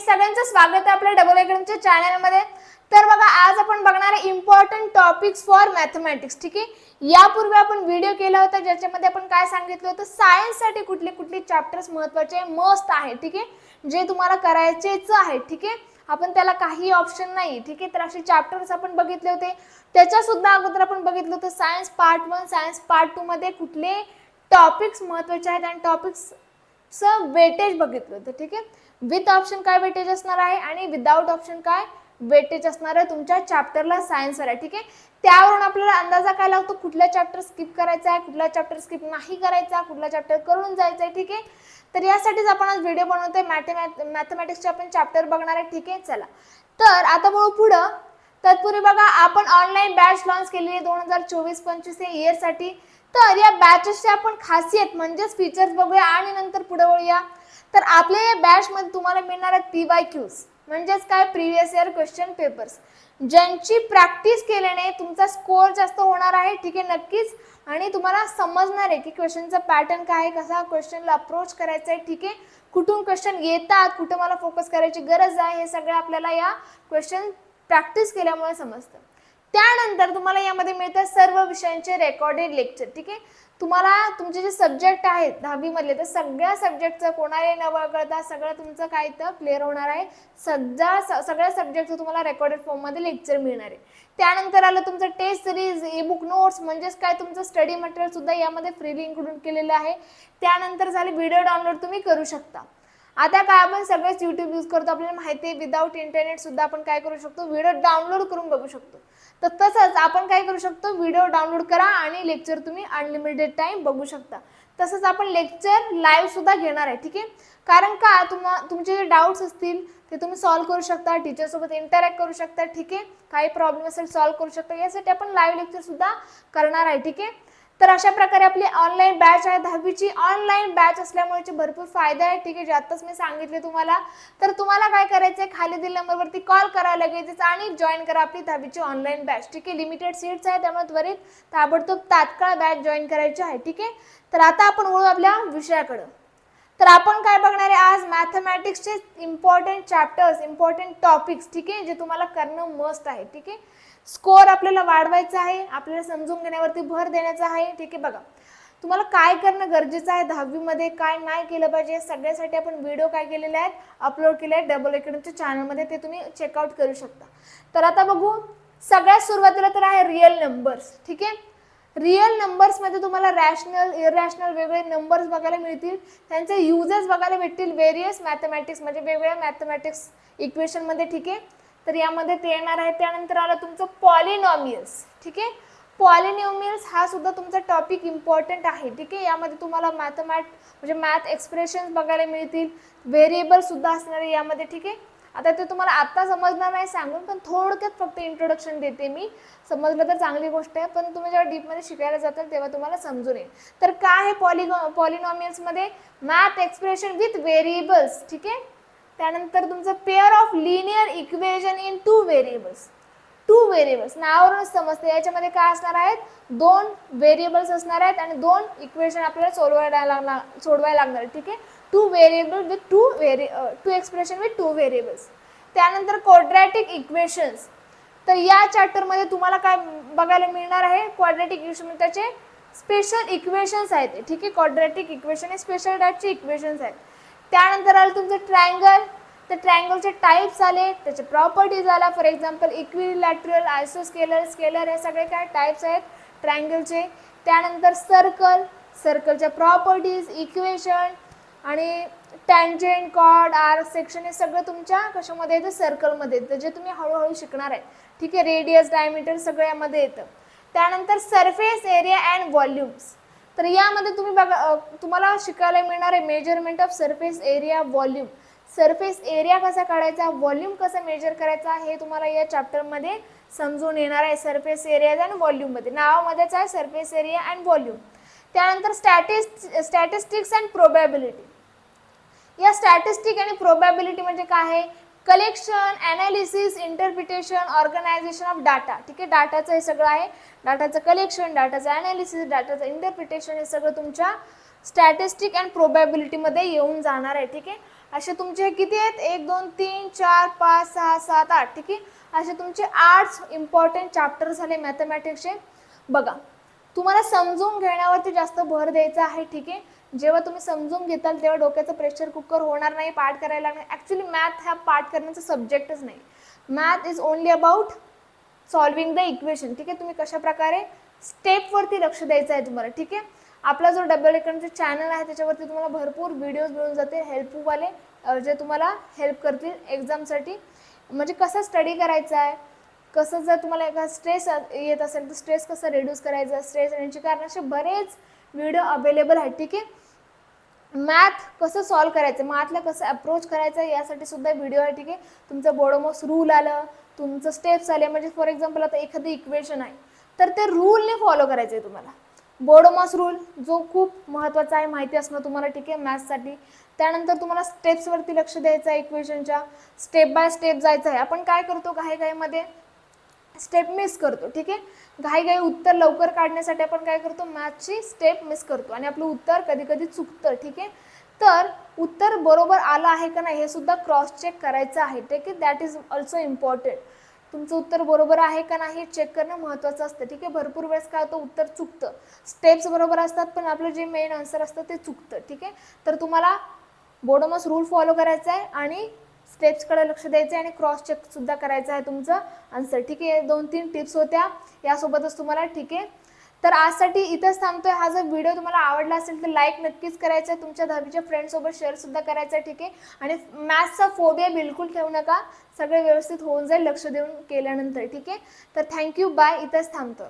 सगळ्यांचं स्वागत आहे आपल्या डबल अकॅडमीच्या चॅनलमध्ये तर बघा आज आपण बघणार आहे इम्पॉर्टंट टॉपिक्स फॉर मॅथमॅटिक्स ठीक आहे? यापूर्वी आपण व्हिडिओ केला होता ज्याच्यामध्ये आपण काय सांगितलं होतं? सायन्ससाठी कुठले कुठले चॅप्टर्स महत्त्वाचे मस्त आहे ठीक आहे? जे तुम्हाला करायचेच आहे ठीक आहे? आपण त्याला काही ऑप्शन नाही ठीक आहे? तर असे चॅप्टर्स आपण बघितले होते. त्याच्यासुद्धा अगोदर आपण बघितलं होतं science part one science part टूमध्ये कुठले टॉपिक्स महत्त्वाचे आहेत आणि टॉपिक्स च वेटेज बघितलं होतं ठीक आहे? विथ ऑप्शन काय वेटेज असणार आहे आणि विदाऊट ऑप्शन काय वेटेज असणार आहे? तुमच्या चॅप्टरला सायन्सवर आहे ठीक आहे? त्यावरून आपल्याला अंदाजा काय लागतो कुठला चॅप्टर स्किप करायचा आहे कुठला चॅप्टर स्किप नाही करायचा कुठला चॅप्टर करून जायचा आहे ठीक आहे? तर यासाठीच आपण आज व्हिडिओ बनवतोय. मॅथमॅथ मॅथमॅटिक्सचे आपण चॅप्टर बघणार आहे ठीक आहे? चला. तर आता बघू पुढं. तत्पूर्वी बघा आपण ऑनलाईन बॅच लॉन्च केलेली दोन हजार चोवीस पंचवीस या इयरसाठी तर या बॅचेसची आपण खासियत म्हणजेच फीचर्स बघूया आणि नंतर पुढे वळूया. तर आपल्या या बॅचमध्ये तुम्हाला मिळणार आहेत पी वाय क्यूज म्हणजेच काय? प्रिव्हियस इयर क्वेश्चन पेपर्स ज्यांची प्रॅक्टिस केल्याने तुमचा स्कोअर जास्त होणार आहे ठीक आहे नक्कीच. आणि तुम्हाला समजणार आहे की क्वेश्चनचा पॅटर्न काय आहे कसा क्वेश्चनला अप्रोच करायचा आहे ठीक आहे. कुठून क्वेश्चन येतात कुठं मला फोकस करायची गरज आहे हे सगळं आपल्याला या क्वेश्चन प्रॅक्टिस केल्यामुळे समजतं. त्यानंतर तुम्हाला यामध्ये मिळतात सर्व विषयांचे रेकॉर्डेड लेक्चर ठीक आहे? तुम्हाला तुमचे जे सब्जेक्ट आहेत दहावीमधले तर सगळ्या सब्जेक्टचं कोणालाही न वगळता सगळं तुमचं काय तर क्लिअर होणार आहे. सगळ्या सगळ्या सब्जेक्टचं तुम्हाला रेकॉर्डेड फॉर्ममध्ये लेक्चर मिळणार आहे. त्यानंतर आलं तुमचं test series e book notes म्हणजेच काय? तुमचं स्टडी मटेरियल सुद्धा यामध्ये फ्रीली इन्क्लूड केलेलं आहे. त्यानंतर झाले व्हिडिओ डाउनलोड तुम्ही करू शकता. आता काय आपण सगळेच यूट्यूब यूज करतो आपल्याला माहिती आहे विदाऊट इंटरनेट सुद्धा आपण काय करू शकतो? व्हिडिओ डाउनलोड करून बघू शकतो. तर तसंच आपण काय करू शकतो व्हिडिओ डाउनलोड करा आणि लेक्चर तुम्ही अनलिमिटेड टाइम बघू शकता. तसंच आपण लेक्चर लाईव्ह सुद्धा घेणार आहे ठीक आहे? कारण का तुम्हा तुमचे जे डाऊट्स असतील ते तुम्ही सॉल्व्ह करू शकता टीचरसोबत इंटरॅक्ट करू शकता ठीक आहे? काही प्रॉब्लेम असेल सॉल्व्ह करू शकता. यासाठी आपण लाईव्ह लेक्चर सुद्धा करणार आहे ठीक आहे? तर अशा प्रकारे आपली ऑनलाईन बॅच आहे. दहावीची ऑनलाईन बॅच असल्यामुळे भरपूर फायदा आहे ठीक आहे जे आत्ताच मी सांगितले तुम्हाला. तर तुम्हाला काय करायचं आहे खाली दिलेल्या नंबरवरती कॉल करावा लगेचच आणि जॉईन करा आपली दहावीची ऑनलाईन बॅच ठीक आहे लिमिटेड सीट्स आहे त्यामुळे त्वरित ताबडतोब तात्काळ बॅच जॉईन करायची आहे. ठीक आहे? तर आता आपण वळू आपल्या विषयाकडं. तर आपण काय बघणार आहे? आज मॅथमॅटिक्सचे इम्पॉर्टंट चॅप्टर्स इम्पॉर्टंट टॉपिक्स ठीक आहे? जे तुम्हाला करणं मस्त आहे ठीक आहे? स्कोअर आपल्याला वाढवायचा आहे आपल्याला समजून घेण्यावरती भर देण्याचा आहे ठीक आहे? बघा तुम्हाला काय करणं गरजेचं आहे दहावीमध्ये काय नाही केलं पाहिजे सगळ्यासाठी आपण व्हिडिओ काय केलेले आहेत? अपलोड केले आहेत डबल अकॅडमीच्या चॅनलमध्ये ते तुम्ही चेकआउट करू शकता. तर आता बघू सगळ्यात सुरुवातीला तर आहे रिअल नंबर्स ठीक आहे? रिअल नंबर्समध्ये तुम्हाला रॅशनल इरॅशनल वेगळे नंबर्स बघायला मिळतील. त्यांचे युजेस बघायला भेटतील व्हेरियस मॅथमॅटिक्स म्हणजे वेगवेगळ्या मॅथमॅटिक्स इक्वेशनमध्ये ठीक आहे? तर यामध्ये ते येणार आहे. त्यानंतर आलं तुमचं पॉलिनॉमियल्स ठीक आहे? पॉलिनॉमियल्स हा सुद्धा तुमचा टॉपिक इम्पॉर्टंट आहे ठीक आहे? यामध्ये तुम्हाला मॅथमॅट म्हणजे मॅथ एक्सप्रेशन्स बघायला मिळतील. व्हेरिएबलसुद्धा असणारे असणार आहे यामध्ये ठीक आहे? आता ते तुम्हाला आत्ता समजणार नाही सांगून पण थोडक्यात फक्त इंट्रोडक्शन देते मी. समजलं तर चांगली गोष्ट आहे पण तुम्ही जेव्हा डीपमध्ये शिकायला जाताल तेव्हा तुम्हाला समजून येईल. तर काय आहे पॉलिगॉ पॉलिनॉमियल्समध्ये मॅथ एक्सप्रेशन विथ व्हेरिएबल्स ठीक आहे? त्यानंतर तुमचं pair of linear equation in two variables two variables नावावरूनच समजते. याच्यामध्ये काय असणार आहेत? दोन व्हेरिएबल्स असणार आहेत आणि दोन इक्वेशन आपल्याला सोडवायला लागणार सोडवायला लागणार ठीक आहे? Two variable with two व्हेरि two expression with two variables त्यानंतर क्वाड्रॅटिक इक्वेशन्स तर या चॅप्टरमध्ये तुम्हाला काय बघायला मिळणार आहे? क्वाड्रॅटिक म्हणजे इक्वेशन त्याचे स्पेशल इक्वेशन्स आहेत. ठीक आहे? क्वाड्रॅटिक इक्वेशन हे स्पेशल टाईपचे इक्वेशन्स आहेत. त्यानंतर आलं तुमचं ट्रायंगल तर ट्रायंगलचे टाईप्स आले त्याचे प्रॉपर्टीज आला. फॉर एक्झाम्पल इक्विलॅटरल आयसोस्केलर स्केलर हे सगळे काय टाईप्स आहेत? ट्रायंगलचे त्यानंतर सर्कल सर्कलच्या प्रॉपर्टीज इक्वेशन आणि टँजेंट कॉर्ड आर सेक्शन हे सगळं तुमच्या कशामध्ये येतं? सर्कलमध्ये येतं. जे तुम्ही हळूहळू शिकणार आहे. ठीक आहे? रेडियस डायमीटर सगळं यामध्ये येतं. त्यानंतर सरफेस एरिया अँड व्हॉल्यूम्स तर यामध्ये तुम्ही बघा तुम्हाला शिकायला मिळणार आहे measurement of surface area volume surface area कसा काढायचा व्हॉल्यूम कसं मेजर करायचा हे तुम्हाला या चॅप्टरमध्ये समजून येणार आहे सरफेस एरिया अँड व्हॉल्यूममध्ये नावामध्येच आहे सरफेस एरिया अँड व्हॉल्यूम. त्यानंतर स्टॅटिस्ट स्टॅटिस्टिक्स अँड प्रोबॅबिलिटी. या स्टॅटिस्टिक आणि प्रोबॅबिलिटी म्हणजे काय आहे? Collection analysis interpretation organisation of data. ठीक आहे? डाटाचं हे सगळं आहे. डाटाचं कलेक्शन डाटाचं ॲनालिसिस डाटाचं इंटरप्रिटेशन हे सगळं तुमच्या स्टॅटिस्टिक अँड प्रोबॅबिलिटीमध्ये येऊन जाणार आहे. ठीक आहे? असे तुमचे हे किती आहेत? एक दोन तीन चार पाच सहा सात आठ ठीक आहे? असे तुमचे आठ इम्पॉर्टंट चॅप्टर झाले मॅथमॅटिक्सचे बघा तुम्हाला समजून घेण्यावरती जास्त भर द्यायचा आहे ठीक आहे? जेव्हा तुम्ही समजून घेताल तेव्हा डोक्याचं प्रेशर कुकर होणार नाही पाठ करायला लागणार ॲक्च्युली मॅथ हा पाठ करण्याचा सब्जेक्टच नाही. Math is only about solving the equation ठीक आहे? तुम्ही कशा प्रकारे स्टेपवरती लक्ष द्यायचं आहे तुम्हाला ठीक आहे? आपला जो डबल एकडचे चॅनल आहे त्याच्यावरती तुम्हाला भरपूर व्हिडिओज मिळून जाते हेल्पफुलवाले जे तुम्हाला हेल्प करतील एक्झामसाठी म्हणजे कसं स्टडी करायचं आहे? कसं जर तुम्हाला एका स्ट्रेस येत असेल तर स्ट्रेस कसं रिड्यूस करायचं? स्ट्रेस येण्याची कारण असे बरेच व्हिडिओ अवेलेबल आहेत ठीक आहे? मॅथ कसं सॉल्व करायचं? मॅथला कसं अप्रोच करायचं? यासाठी सुद्धा व्हिडिओ आहे ठीक आहे? तुमचं बोडोमॉस रूल आलं तुमचं स्टेप्स आले. म्हणजे फॉर एक्झाम्पल आता एखादं इक्वेशन आहे तर ते रूलने फॉलो करायचं आहे तुम्हाला. बोडोमॉस रूल जो खूप महत्त्वाचा आहे माहिती असणं तुम्हाला ठीक आहे मॅथ्ससाठी त्यानंतर तुम्हाला स्टेप्सवरती लक्ष द्यायचं आहे इक्वेशनच्या स्टेप बाय स्टेप जायचं आहे. आपण काय करतो काही काहीमध्ये स्टेप मिस करतो ठीक आहे? घाई घाई उत्तर लवकर काढण्यासाठी आपण काय करतो? मॅथची स्टेप मिस करतो. आणि आपलं उत्तर कधी कधी चुकतं ठीक आहे? तर उत्तर बरोबर आलं आहे का नाही हे सुद्धा क्रॉस चेक करायचं आहे ठीक आहे? दॅट इज ऑल्सो इम्पॉर्टंट तुमचं उत्तर बरोबर आहे का नाही चेक करणं महत्त्वाचं असतं. ठीक आहे? भरपूर वेळेस काय होतं उत्तर चुकतं. स्टेप्स बरोबर असतात पण आपलं जे मेन आन्सर असतं ते चुकतं. ठीक आहे? तर तुम्हाला बोडोमस रूल फॉलो करायचा आहे आणि स्टेप्सकडे लक्ष द्यायचं आहे आणि क्रॉस चेकसुद्धा करायचं आहे तुमचं आन्सर ठीक आहे? दोन तीन टिप्स होत्या. यासोबतच तुम्हाला ठीक आहे तर आजसाठी इथंच थांबतोय. हा जर व्हिडिओ तुम्हाला आवडला असेल तर लाईक नक्कीच करायचा. आहे तुमच्या दहावीच्या फ्रेंडसोबत शेअर सुद्धा करायचा आहे ठीक आहे? आणि मॅथ्सचा फोबिया बिलकुल ठेवू नका. सगळं व्यवस्थित होऊन जाईल लक्ष देऊन केल्यानंतर ठीक आहे? तर थँक्यू बाय इथंच थांबतो